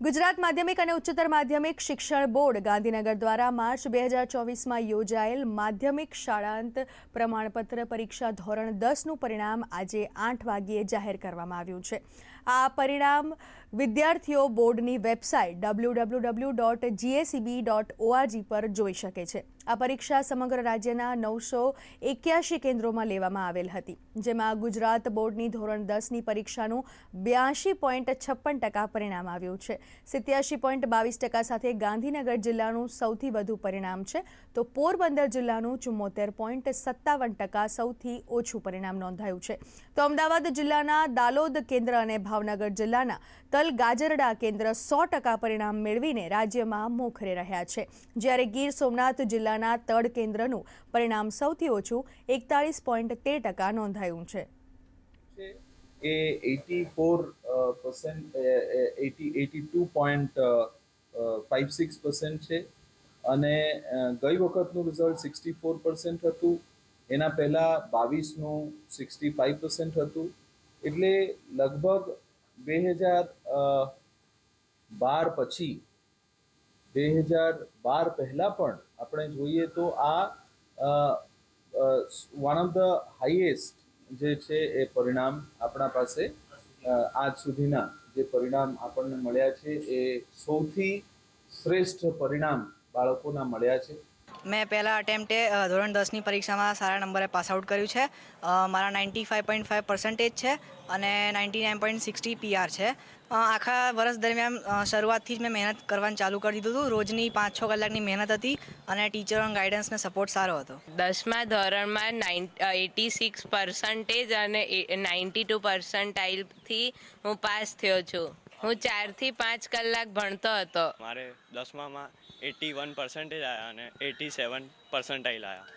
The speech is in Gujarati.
ગુજરાત માધ્યમિક અને ઉચ્ચતર માધ્યમિક શિક્ષણ બોર્ડ ગાંધીનગર દ્વારા માર્ચ બે હજાર ચોવીસમાં યોજાયેલ માધ્યમિક શાળાંત પ્રમાણપત્ર પરીક્ષા ધોરણ દસનું પરિણામ આજે આઠ વાગ્યે જાહેર કરવામાં આવ્યું છે. આ પરિણામ વિદ્યાર્થીઓ બોર્ડની website W W W dot GACB dot ORG પર જોઈ શકે છે. આ પરીક્ષા સમગ્ર રાજ્યના નવસો એક્યાસી કેન્દ્રોમાં લેવામાં આવેલ હતી, જેમાં ગુજરાત બોર્ડની ધોરણ દસની પરીક્ષાનું બ્યાસી પોઈન્ટ છપ્પન ટકા પરિણામ આવ્યું છે. સિત્યાસી પોઈન્ટ બાવીસ ટકા સાથે ગાંધીનગર જિલ્લાનું સૌથી વધુ પરિણામ છે. તો પોરબંદર જિલ્લાનું ચુમ્મોતેર પોઈન્ટ સત્તાવન ટકા સૌથી ઓછું પરિણામ નોંધાયું છે. તો અમદાવાદ જિલ્લાના દાલોદ કેન્દ્ર અને ભાવનગર જિલ્લાના તલ ગાજરડા કેન્દ્ર સો ટકા પરિણામ મેળવીને રાજ્યમાં મોખરે રહ્યા છે. જ્યારે ગીર સોમનાથ જિલ્લાના તળ કેન્દ્રનું પરિણામ સૌથી ઓછું એકતાળીસ પોઈન્ટ તેર ટકા નોંધાયું છે. એ eighty four percent eighty eighty two point five six percent છે. અને ગઈ વખતનું રિઝલ્ટ સિક્સટી ફોર પર્સન્ટ હતું. એના પહેલાં બાવીસનું સિક્સટી ફાઇવ પર્સન્ટ હતું. એટલે લગભગ બે હજાર બાર પછી, બે હજાર બાર પહેલાં પણ આપણે જોઈએ તો આ વન ઓફ ધ હાઈએસ્ટ જે છે એ પરિણામ આપણા પાસે આજ સુધીના જે પરિણામ આપણને મળ્યા છે એ સૌથી શ્રેષ્ઠ પરિણામ બાળકોના મળ્યા છે. મેં પહેલાં અટેમ્પ્ટે ધોરણ દસની પરીક્ષામાં સારા નંબરે પાસ આઉટ કર્યું છે. મારા ninety five point five percentage છે અને ninety nine point sixty PR છે. આખા વર્ષ દરમિયાન શરૂઆતથી જ મેં મહેનત કરવાનું ચાલુ કરી દીધું હતું. રોજની પાંચ છ કલાકની મહેનત હતી અને ટીચરોનો ગાઈડન્સ ને સપોર્ટ સારો હતો. દસમા ધોરણમાં નાઇન એટી સિક્સ પર્સન્ટેજ અને નાઇન્ટી ટુ પર્સન્ટાઇલથી હું પાસ થયો છું. હું ચારથી પાંચ કલાક ભણતો હતો. મારે દસમામાં એટી વન પર્સન્ટેજ આવ્યા અને એટી સેવન પર્સન્ટાઇલ આવ્યા